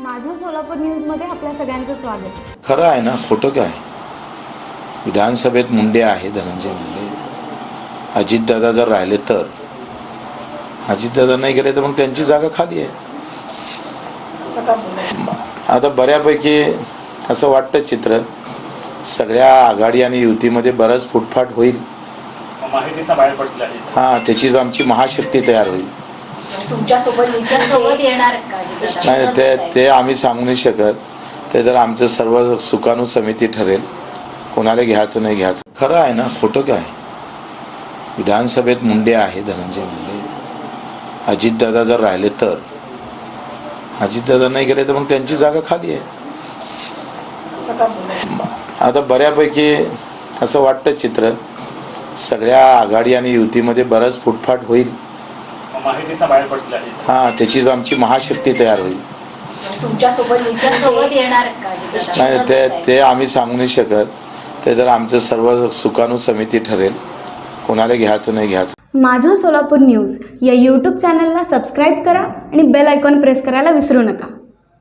सोलापूर न्यूजमध्ये आपल्या सगळ्यांचं स्वागत. खरं आहे ना खोटं काय? विधानसभेत मुंडे आहे धनंजय मुंडे. अजितदादा जर राहिले तर? अजितदादा नाही गेले तर मग त्यांची जागा खाली आहे. आता बऱ्यापैकी असं वाटतं चित्र सगळ्या आघाडी आणि युतीमध्ये बराच फुटफाट होईल. माहितीतनं बाहेर पडतील आहे. हां त्याचीच आमची महाशक्ती तयार होईल. तुमच्यासोबत तुमच्यासोबत येणार का नाही ते ते आम्ही सांगू नाही शकत. ते तर आमचं सर्व सुकाणू समिती ठरेल. कोणाला घ्यायचं नाही घ्यायचं. खरं आहे ना खोटं काय? विधानसभेत मुंडे आहे धनंजय मुंडे. अजितदादा जर राहिले तर? अजितदादा नाही गेले तर मग त्यांची जागा खाली आहे. असं का बोलत आता बऱ्यापैकी असं वाटतं चित्र. सगळ्या आघाडी आणि युतीमध्ये बराच फुटफाट होईल. माहितीतनं बाहेर पडतील आहे. हां त्याचीच आमची महाशक्ती तयार होईल. तुमच्यासोबत तुमच्यासोबत येणार का? नाही ते ते आम्ही सांगू नाही शकत. ते तर आमचं सर्व सुकाणू समिती ठरेल. कोणाला घ्यायचं नाही घ्यायचं. माझं सोलापूर न्यूज या यूट्यूब चॅनलला सबस्क्राईब करा आणि बेल आयकॉन प्रेस करायला विसरू नका.